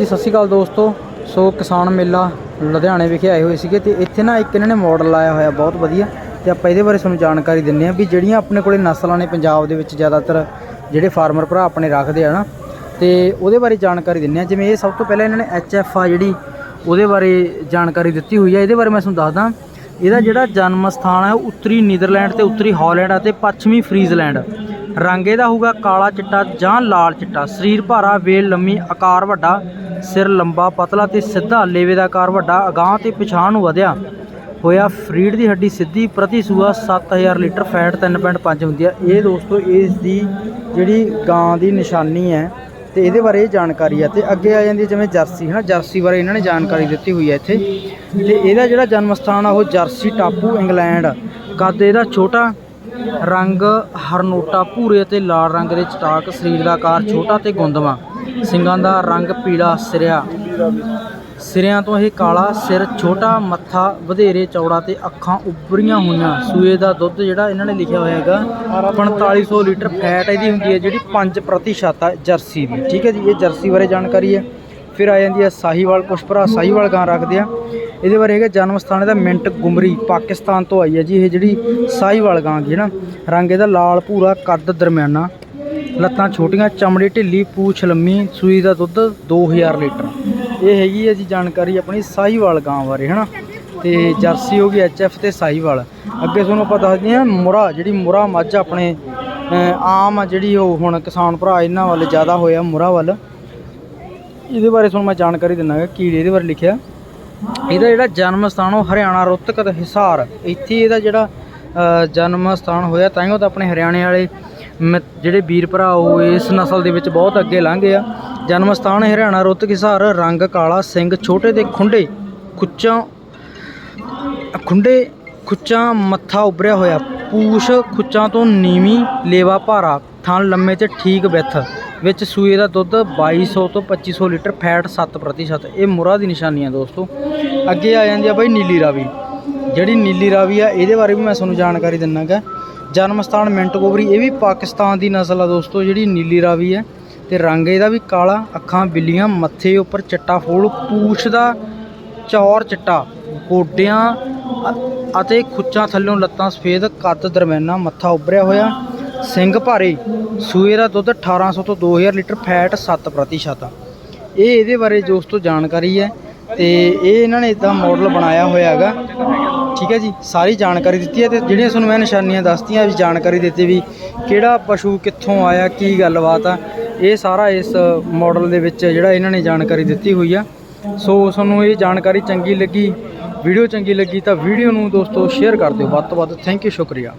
ਹਾਂਜੀ, ਸਤਿ ਸ਼੍ਰੀ ਅਕਾਲ ਦੋਸਤੋ। ਸੋ, ਕਿਸਾਨ ਮੇਲਾ ਲੁਧਿਆਣੇ ਵਿਖੇ ਆਏ ਹੋਏ ਸੀਗੇ ਤੇ ਇੱਥੇ ਨਾ ਇੱਕ ਇਹਨਾਂ ਨੇ ਮਾਡਲ ਲਾਇਆ ਹੋਇਆ, ਬਹੁਤ ਵਧੀਆ। ਤੇ ਆਪਾਂ ਇਹਦੇ ਬਾਰੇ ਤੁਹਾਨੂੰ ਜਾਣਕਾਰੀ ਦਿੰਨੇ ਆ ਵੀ ਜਿਹੜੀਆਂ ਆਪਣੇ ਕੋਲੇ ਨਸਲਾਂ ਨੇ ਪੰਜਾਬ ਦੇ ਵਿੱਚ ਜ਼ਿਆਦਾਤਰ ਜਿਹੜੇ ਫਾਰਮਰ ਭਰਾ ਆਪਣੇ ਰੱਖਦੇ ਆ ਨਾ, ਤੇ ਉਹਦੇ ਬਾਰੇ ਜਾਣਕਾਰੀ ਦਿੰਨੇ ਆ ਜਿਵੇਂ ਇਹ ਸਭ ਤੋਂ ਪਹਿਲਾਂ ਇਹਨਾਂ ਨੇ ਐਚ ਆ ਜਿਹੜੀ, ਉਹਦੇ ਬਾਰੇ ਜਾਣਕਾਰੀ ਦਿੱਤੀ ਹੋਈ ਆ। ਇਹਦੇ ਬਾਰੇ ਮੈਂ ਤੁਹਾਨੂੰ ਦੱਸਦਾ, ਇਹਦਾ ਜਿਹੜਾ ਜਨਮ ਸਥਾਨ ਹੈ ਉੱਤਰੀ ਨੀਦਰਲੈਂਡ ਤੇ ਉੱਤਰੀ ਹਾਲੈਂਡ ਅਤੇ ਪੱਛਮੀ ਫਰੀਜ਼ਲੈਂਡ ਰੰਗ ਇਹਦਾ ਹੋਊਗਾ ਕਾਲਾ ਚਿੱਟਾ ਜਾਂ ਲਾਲ ਚਿੱਟਾ। ਸਰੀਰ ਭਾਰਾ, ਵੇਲ ਲੰਮੀ, ਆਕਾਰ ਵੱਡਾ, ਸਿਰ ਲੰਬਾ, ਪਤਲਾ ਤੇ ਸਿੱਧਾ, ਲੇਵੇ ਦਾ ਆਕਾਰ ਵੱਡਾ, ਅਗਾਂਹ ਤੇ ਪਿਛਾਂਹ ਨੂੰ ਵਧਿਆ ਹੋਇਆ ਫਰੀਡ ਦੀ ਹੱਡੀ ਸਿੱਧੀ ਪ੍ਰਤੀ ਸੂਆ 7000 ਲੀਟਰ ਫੈਟ 3.5 ਹੁੰਦੀ ਆ ਇਹ ਦੋਸਤੋ, ਇਸ ਦੀ ਜਿਹੜੀ ਗਾਂ ਦੀ ਨਿਸ਼ਾਨੀ ਹੈ ਤੇ ਇਹਦੇ ਬਾਰੇ ਇਹ ਜਾਣਕਾਰੀ ਆ ਤੇ ਅੱਗੇ ਆ ਜਾਂਦੀ ਹੈ ਜਿਵੇਂ ਜਰਸੀ ਹੈ ਨਾ ਜਰਸੀ ਬਾਰੇ ਇਹਨਾਂ ਨੇ ਜਾਣਕਾਰੀ ਦਿੱਤੀ ਹੋਈ ਹੈ ਇੱਥੇ। ਤੇ ਇਹਦਾ ਜਿਹੜਾ ਜਨਮ ਸਥਾਨ ਆ ਉਹ ਜਰਸੀ ਟਾਪੂ, ਇੰਗਲੈਂਡ। ਕੱਦ ਇਹਦਾ ਛੋਟਾ ਰੰਗ ਹਰਨੋਟਾ ਭੂਰੇ ਅਤੇ ਲਾਲ ਰੰਗ ਦੇ ਚਟਾਕ, ਸਰੀਰ ਦਾ ਆਕਾਰ ਛੋਟਾ ਤੇ ਗੁੰਦਵਾ। ਸਿੰਘਾਂ ਦਾ ਰੰਗ ਪੀਲਾ ਸਿਰਿਆ। ਸਿਰਿਆਂ ਤੋਂ ਇਹ ਕਾਲਾ ਸਿਰ, ਛੋਟਾ ਮੱਥਾ, ਵਧੇਰੇ ਚੌੜਾ ਤੇ ਅੱਖਾਂ ਉੱਭਰੀਆਂ ਹੋਈਆਂ। ਸੂਏ ਦਾ ਦੁੱਧ ਜਿਹੜਾ ਇਹਨਾਂ ਨੇ ਲਿਖਿਆ ਹੋਇਆ ਹੈਗਾ 4500 ਲੀਟਰ ਫੈਟ ਇਹਦੀ ਹੁੰਦੀ ਹੈ, ਜਿਹੜੀ 5% ਆ ਜਰਸੀ ਦੀ। ਠੀਕ ਹੈ ਜੀ, ਇਹ ਜਰਸੀ ਬਾਰੇ ਜਾਣਕਾਰੀ ਹੈ। ਫਿਰ ਆ ਜਾਂਦੀ ਹੈ ਸਾਹੀਵਾਲ, ਕੁਛ ਭਰਾ ਸਾਹੀਵਾਲ ਗਾਂ ਰੱਖਦੇ ਆ। ਇਹਦੇ ਬਾਰੇ ਹੈਗਾ ਜਨਮ ਸਥਾਨ ਇਹਦਾ ਮਿੰਟ ਗੁਮਰੀ ਪਾਕਿਸਤਾਨ ਤੋਂ ਆਈ ਹੈ ਜੀ, ਇਹ ਜਿਹੜੀ ਸਾਹੀਵਾਲ ਗਾਂ ਹੈ ਨਾ, ਰੰਗ ਇਹਦਾ ਲਾਲ, ਭੂਰਾ, ਕੱਦ ਦਰਮਿਆਨਾ, ਲੱਤਾਂ ਛੋਟੀਆਂ, ਚਮੜੀ ਢਿੱਲੀ, ਪੂਛ ਲੰਮੀ, ਸੂਈ ਦਾ ਦੁੱਧ 2000 ਲੀਟਰ। ਇਹ ਹੈਗੀ ਹੈ ਜੀ ਜਾਣਕਾਰੀ ਆਪਣੀ ਸਾਹੀਵਾਲ ਗਾਂ ਬਾਰੇ ਹਨਾ ਤੇ ਜਰਸੀ ਹੋ ਗਈ ਐਚਐਫ ਤੇ ਸਾਹੀਵਾਲ। ਅੱਗੇ ਤੁਹਾਨੂੰ ਆਪਾਂ ਦੱਸਦੇ ਹਾਂ, ਮੁਰਾ, ਜਿਹੜੀ ਮੁਰਾ ਮੱਝ ਆਪਣੇ ਆਮ ਆ ਜਿਹੜੀ ਉਹ ਹੁਣ ਕਿਸਾਨ ਭਰਾ ਇਹਨਾਂ ਵੱਲ ਜ਼ਿਆਦਾ ਹੋਇਆ ਮੁਰਾ ਵੱਲ। ਇਹਦੇ ਬਾਰੇ ਤੁਹਾਨੂੰ ਮੈਂ ਜਾਣਕਾਰੀ ਦਿੰਨਾਗਾ ਕੀ ਇਹਦੇ ਬਾਰੇ ਲਿਖਿਆ। ਇਹਦਾ ਜਿਹੜਾ ਜਨਮ ਸਥਾਨ ਉਹ ਹਰਿਆਣਾ ਰੋਹਤਕ ਤੇ ਹਿਸਾਰ। ਇੱਥੇ ਇਹਦਾ ਜਿਹੜਾ ਜਨਮ ਸਥਾਨ ਹੋਇਆ, ਤਾਂ ਹੀ ਉਹ ਤਾਂ ਆਪਣੇ ਹਰਿਆਣੇ ਵਾਲੇ ਮ- ਜਿਹੜੇ ਵੀਰ ਭਰਾ ਉਹ ਇਸ ਨਸਲ ਦੇ ਵਿੱਚ ਬਹੁਤ ਅੱਗੇ ਲੰਘੇ ਆ। ਜਨਮ ਸਥਾਨ ਹਰਿਆਣਾ ਰੋਹਤਕ ਹਿਸਾਰ, ਰੰਗ ਕਾਲਾ, ਸਿੰਘ ਛੋਟੇ ਤੇ ਖੁੰਡੇ, ਖੁੱਚਾਂ ਖੁੰਡੇ, ਖੁੱਚਾਂ ਮੱਥਾ ਉਭਰਿਆ ਹੋਇਆ। ਪੂਛ ਖੁੱਚਾਂ ਤੋਂ ਨੀਵੀਂ ਲੇਵਾ ਭਾਰਾ, ਥਣ ਲੰਮੇ ਤੇ ਠੀਕ ਵਿੱਥ ਵਿੱਚ ਸੂਏ ਦਾ ਦੁੱਧ 2200 ਤੋਂ 2500 ਲੀਟਰ ਫੈਟ 7% ਇਹ ਮੁਰਾ ਦੀ ਨਿਸ਼ਾਨੀ ਆ ਦੋਸਤੋ। ਅੱਗੇ ਆ ਜਾਂਦੀ ਆ ਬਾਈ ਨੀਲੀ ਰਾਵੀ। ਜਿਹੜੀ ਨੀਲੀ ਰਾਵੀ ਆ, ਇਹਦੇ ਬਾਰੇ ਵੀ ਮੈਂ ਤੁਹਾਨੂੰ ਜਾਣਕਾਰੀ ਦਿੰਨਾਗਾ। ਜਨਮ ਸਥਾਨ ਮਿੰਟ ਗੋਬਰੀ ਇਹ ਵੀ ਪਾਕਿਸਤਾਨ ਦੀ ਨਸਲ ਆ ਦੋਸਤੋ, ਜਿਹੜੀ ਨੀਲੀ ਰਾਵੀ ਹੈ ਤੇ ਰੰਗ ਇਹਦਾ ਵੀ ਕਾਲਾ, ਅੱਖਾਂ ਬਿੱਲੀਆਂ, ਮੱਥੇ ਉੱਪਰ ਚਿੱਟਾ ਫੋਲ, ਪੂਛ ਦਾ ਚੌਰ ਚਿੱਟਾ, ਗੋਡਿਆਂ ਅਤੇ ਖੁੱਚਾਂ ਥੱਲੋਂ ਲੱਤਾਂ ਸਫੇਦ, ਕੱਦ ਦਰਮਿਆਨਾ, ਮੱਥਾ ਉੱਭਰਿਆ ਹੋਇਆ। ਸਿੰਘ ਭਾਰੇ ਸੂਏ ਦਾ ਦੁੱਧ 1800 ਤੋਂ 2000 ਲੀਟਰ ਫੈਟ 7% ਇਹ ਇਹਦੇ ਬਾਰੇ ਦੋਸਤੋ ਜਾਣਕਾਰੀ ਹੈ ਤੇ ਇਹ ਇਹਨਾਂ ਨੇ ਇਦਾਂ ਮਾਡਲ ਬਣਾਇਆ ਹੋਇਆ ਹੈਗਾ। ਠੀਕ ਹੈ ਜੀ, ਸਾਰੀ ਜਾਣਕਾਰੀ ਦਿੱਤੀ ਹੈ ਤੇ ਜਿਹੜੀਆਂ ਤੁਹਾਨੂੰ ਮੈਂ ਨਿਸ਼ਾਨੀਆਂ ਦੱਸਤੀਆਂ, ਵੀ ਜਾਣਕਾਰੀ ਦਿੱਤੀ ਵੀ ਕਿਹੜਾ ਪਸ਼ੂ ਕਿੱਥੋਂ ਆਇਆ, ਕੀ ਗੱਲਬਾਤ ਆ, ਇਹ ਸਾਰਾ ਇਸ ਮਾਡਲ ਦੇ ਵਿੱਚ ਜਿਹੜਾ ਇਹਨਾਂ ਨੇ ਜਾਣਕਾਰੀ ਦਿੱਤੀ ਹੋਈ ਆ। ਸੋ ਤੁਹਾਨੂੰ ਇਹ ਜਾਣਕਾਰੀ ਚੰਗੀ ਲੱਗੀ ਵੀਡੀਓ ਚੰਗੀ ਲੱਗੀ ਤਾਂ ਵੀਡੀਓ ਨੂੰ ਦੋਸਤੋ ਸ਼ੇਅਰ ਕਰ ਦਿਓ। ਵੱਧ ਤੋਂ ਵੱਧ ਥੈਂਕ ਯੂ ਸ਼ੁਕਰੀਆ।